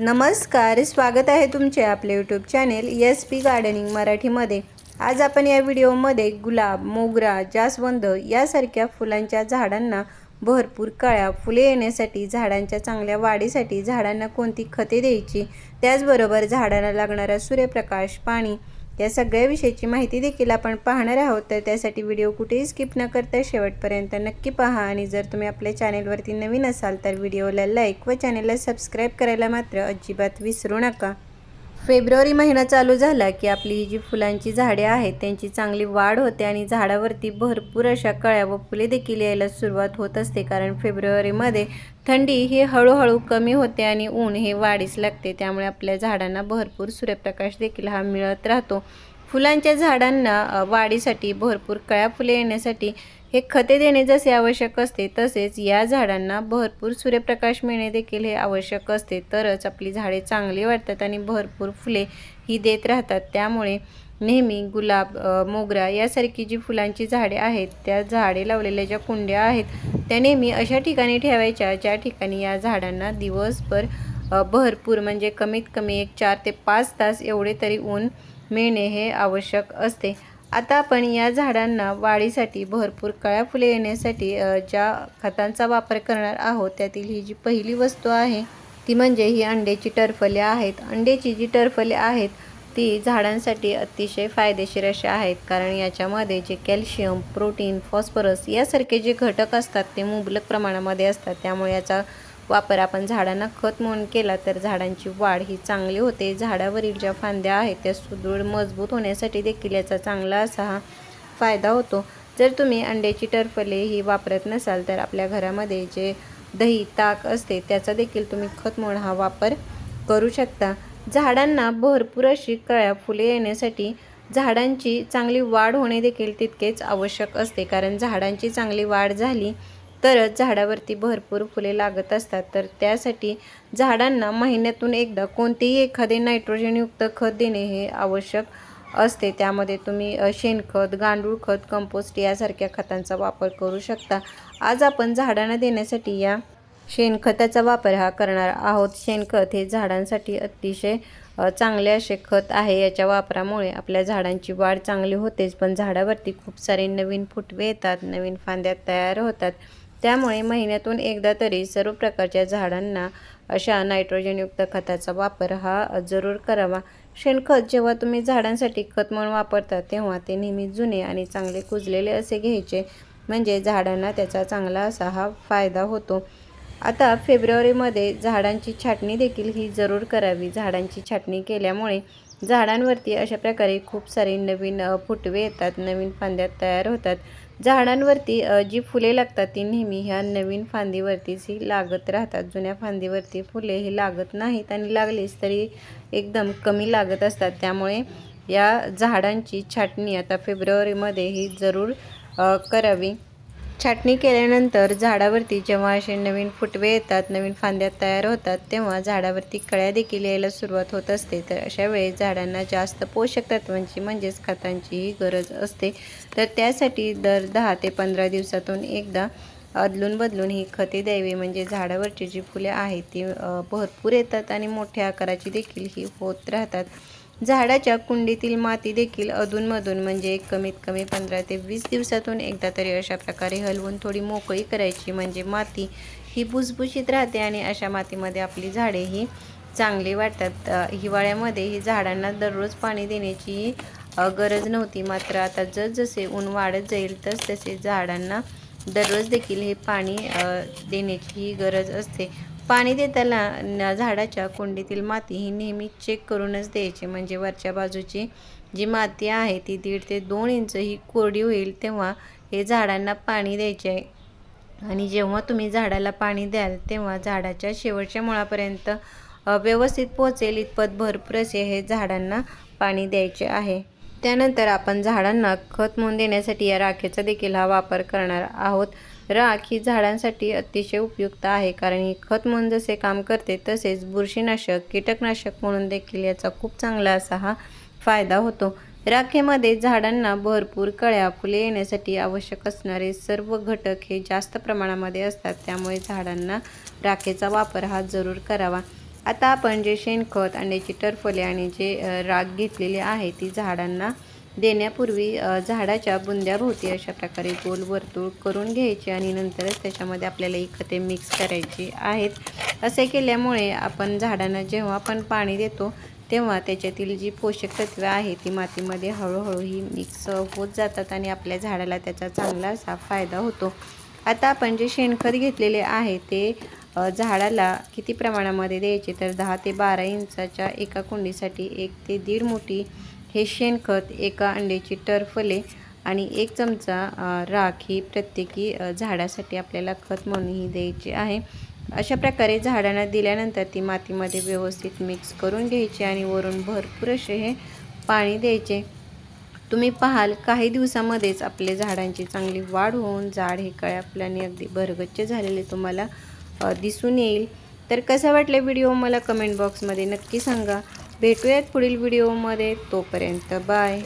नमस्कार स्वागत आहे तुमचे आपले YouTube channel S P gardening मराठीमध्ये. आज आपण या व्हिडिओमध्ये गुलाब मोगरा जास्वंद यासारख्या फुलांच्या झाडांना भरपूर कळ्या फुले येण्यासाठी झाडांच्या चांगल्या वाढीसाठी झाडांना कोणती खते द्यायची त्याचबरोबर झाडांना लागणारा सूर्यप्रकाश पाणी या सगळ्याविषयीची माहिती देखील आपण पाहणार आहोत. तर त्यासाठी व्हिडिओ कुठेही स्किप न करता शेवटपर्यंत नक्की पहा. आणि जर तुम्ही आपल्या चॅनेलवरती नवीन असाल तर व्हिडिओला लाईक व चॅनेलला सबस्क्राईब करायला मात्र अजिबात विसरू नका. फेब्रुवारी महिना चालू झाला की आपली जी फुलांची झाडे आहेत त्यांची चांगली वाढ होते आणि झाडावरती भरपूर अशा कळ्या व फुले देखील यायला सुरुवात होत असते. कारण फेब्रुवारीमध्ये थंडी ही हळूहळू कमी होते आणि ऊन हे वाढीस लागते. त्यामुळे आपल्या झाडांना भरपूर सूर्यप्रकाश देखील हा मिळत राहतो. फुलांच्या झाडांना वाढीसाठी भरपूर कळ्या फुले येण्यासाठी हे खते देणे जसे आवश्यक असते तसेच या झाडांना भरपूर सूर्यप्रकाश मिळणे देखील हे आवश्यक असते. तरच आपली झाडे चांगली वाढतात आणि भरपूर फुले ही देत राहतात. त्यामुळे नेहमी गुलाब मोगरा यासारखी जी फुलांची झाडे आहेत त्या झाडे लावलेल्या ज्या कुंड्या आहेत त्या नेहमी अशा ठिकाणी ठेवायच्या ज्या ठिकाणी या झाडांना दिवसभर भरपूर म्हणजे कमीत कमी एक चार ते पाच तास एवढे तरी ऊन मिळणे हे आवश्यक असते. आता आपण या झाडांना वाढीसाठी भरपूर कळ्या फुले येण्यासाठी ज्या खतांचा वापर करणार आहोत त्यातील ही जी पहिली वस्तू आहे ती म्हणजे ही अंड्याची टरफले आहेत. अंड्याची जी टरफले आहेत ती झाडांसाठी अतिशय फायदेशीर असे आहेत. कारण याच्यामध्ये जे कॅल्शियम प्रोटीन फॉस्फरस यासारखे जे घटक असतात ते मुबलक प्रमाणामध्ये असतात. त्यामुळे याचा वापर आपण झाडांना खत म्हणून केला तर झाडांची वाढ ही चांगली होते. झाडावरील ज्या फांद्या आहेत त्या सुदृढ मजबूत होण्यासाठी देखील याचा चांगला असा हा फायदा होतो. जर तुम्ही अंड्याची टरफले ही वापरत नसाल तर आपल्या घरामध्ये जे दही ताक असते त्याचा देखील तुम्ही खत म्हणून हा वापर करू शकता. झाडांना भरपूर अशी कळ्या फुले येण्यासाठी झाडांची चांगली वाढ होणे देखील तितकेच आवश्यक असते. कारण झाडांची चांगली वाढ झाली तरच झाडावरती भरपूर फुले लागत असतात. तर त्यासाठी झाडांना महिन्यातून एकदा कोणतेही एखादे नायट्रोजनयुक्त खत देणे हे आवश्यक असते. त्यामध्ये तुम्ही शेणखत गांडूळ खत कंपोस्ट यासारख्या खतांचा वापर करू शकता. आज आपण झाडांना देण्यासाठी या शेणखताचा वापर हा करणार आहोत. शेणखत हे झाडांसाठी अतिशय चांगले असे खत आहे. याच्या वापरामुळे आपल्या झाडांची वाढ चांगली होतेच. पण झाडावरती खूप सारे नवीन फुटवे येतात नवीन फांद्या तयार होतात. त्यामुळे महिन्यातून एकदा तरी सर्व प्रकारच्या झाडांना अशा नायट्रोजनयुक्त खताचा वापर हा जरूर करावा. शेणखत जेव्हा तुम्ही झाडांसाठी खत म्हणून वापरता तेव्हा ते नेहमी जुने आणि चांगले कुजलेले असे घ्यायचे. म्हणजे झाडांना त्याचा चांगला असा हा फायदा होतो. आता फेब्रुवारीमध्ये झाडांची छाटणी देखील ही जरूर करावी. झाडांची छाटणी केल्यामुळे झाडांवरती अशा प्रकारे खूप सारे नवीन फुटवे येतात नवीन फांद्या तयार होतात. झाडांवरती जी फुले लागतात ती नेहमी ह्या नवीन फांदीवरतीच ही लागत राहतात जुन्या फांदीवरती फुले ही लागत नाहीत आणि लागलीच तरी एकदम कमी लागत असतात. त्यामुळे या झाडांची छाटणी आता फेब्रुवारीमध्ये ही जरूर करावी. छाटणी केल्यानंतर झाडावरती जेव्हा असे नवीन फुटवे येतात नवीन फांद्या तयार होतात तेव्हा झाडावरती कळ्या देखील यायला सुरुवात होत असते. तर अशा वेळी झाडांना जास्त पोषक तत्वांची म्हणजेच खतांचीही गरज असते. तर त्यासाठी दर दहा ते पंधरा दिवसातून एकदा अदलून बदलून ही खते द्यावी. म्हणजे झाडावरची जी फुले आहेत ती भरपूर येतात आणि मोठ्या आकाराची देखील ही होत राहतात. झाडाच्या कुंडीतील माती देखील अधूनमधून म्हणजे कमीत कमी पंधरा ते वीस दिवसातून एकदा तरी अशा प्रकारे हलवून थोडी मोकळी करायची. म्हणजे माती ही भुसभुशीत राहते आणि अशा मातीमध्ये आपली झाडे ही चांगली वाटतात हिवाळ्यामध्ये ही झाडांना दररोज पाणी देण्याची गरज नव्हती. मात्र आता जसजसे ऊन वाढत जाईल तस तसे झाडांना दररोज देखील हे पाणी देण्याची गरज असते. पाणी देताना झाडाच्या कुंडीतील माती ही नेहमी चेक करूनच द्यायची. म्हणजे वरच्या बाजूची जी माती आहे ती दीड ते दोन इंच ही कोरडी होईल तेव्हा हे झाडांना पाणी द्यायचे. आहे आणि जेव्हा तुम्ही झाडाला पाणी द्याल तेव्हा झाडाच्या शेवटच्या मुळापर्यंत व्यवस्थित पोहोचेल इतपत भरपूर असे हे झाडांना पाणी द्यायचे आहे. त्यानंतर आपण झाडांना खत म्हणून देण्यासाठी या राखेचा देखील हा वापर करणार आहोत. राख ही झाडांसाठी अतिशय उपयुक्त आहे कारण ही खत म्हणून जसे काम करते तसेच बुरशीनाशक कीटकनाशक म्हणून देखील याचा खूप चांगला असा हा फायदा होतो. राखेमध्ये झाडांना भरपूर कळ्या फुले येण्यासाठी आवश्यक असणारे सर्व घटक हे जास्त प्रमाणामध्ये असतात त्यामुळे झाडांना राखेचा वापर हा जरूर करावा. आता आपण जे शेणखत अंड्याची टरफले आणि जे राख घेतलेली आहे ती झाडांना देण्यापूर्वी झाडाच्या बुंद्याभोवती अशा प्रकारे गोल वर्तुळ करून घ्यायचे आणि नंतरच त्याच्यामध्ये आपल्याला ही खते मिक्स करायची आहेत. असे केल्यामुळे आपण झाडांना जेव्हा आपण पाणी देतो तेव्हा त्याच्यातील जी पोषक तत्वे आहे ती मातीमध्ये हळूहळू ही मिक्स होत जातात आणि आपल्या झाडाला त्याचा चांगला असा फायदा होतो. आता आपण जे शेणखत घेतलेले आहे ते झाडाला किती प्रमाणामध्ये द्यायचे? तर दहा ते बारा इंचाच्या एका कुंडीसाठी एक ते दीड मोठी हे शेणखत एका अंड्याची टरफले आणि एक चमचा राख ही प्रत्येकी झाडासाठी आपल्याला खत म्हणूनही द्यायची आहे. अशा प्रकारे झाडांना दिल्यानंतर ती मातीमध्ये व्यवस्थित मिक्स करून घ्यायची आणि वरून भरपूर असे हे पाणी द्यायचे. तुम्ही पाहाल काही दिवसामध्येच आपले झाडांची चांगली वाढ होऊन झाड हे कळ्यापल्याने अगदी भरगच्च झालेले तुम्हाला दिसून येईल. तर कसा वाटला व्हिडिओ? मला कमेंट बॉक्समध्ये नक्की सांगा. भेटूयात पुढील व्हिडिओमध्ये तोपर्यंत बाय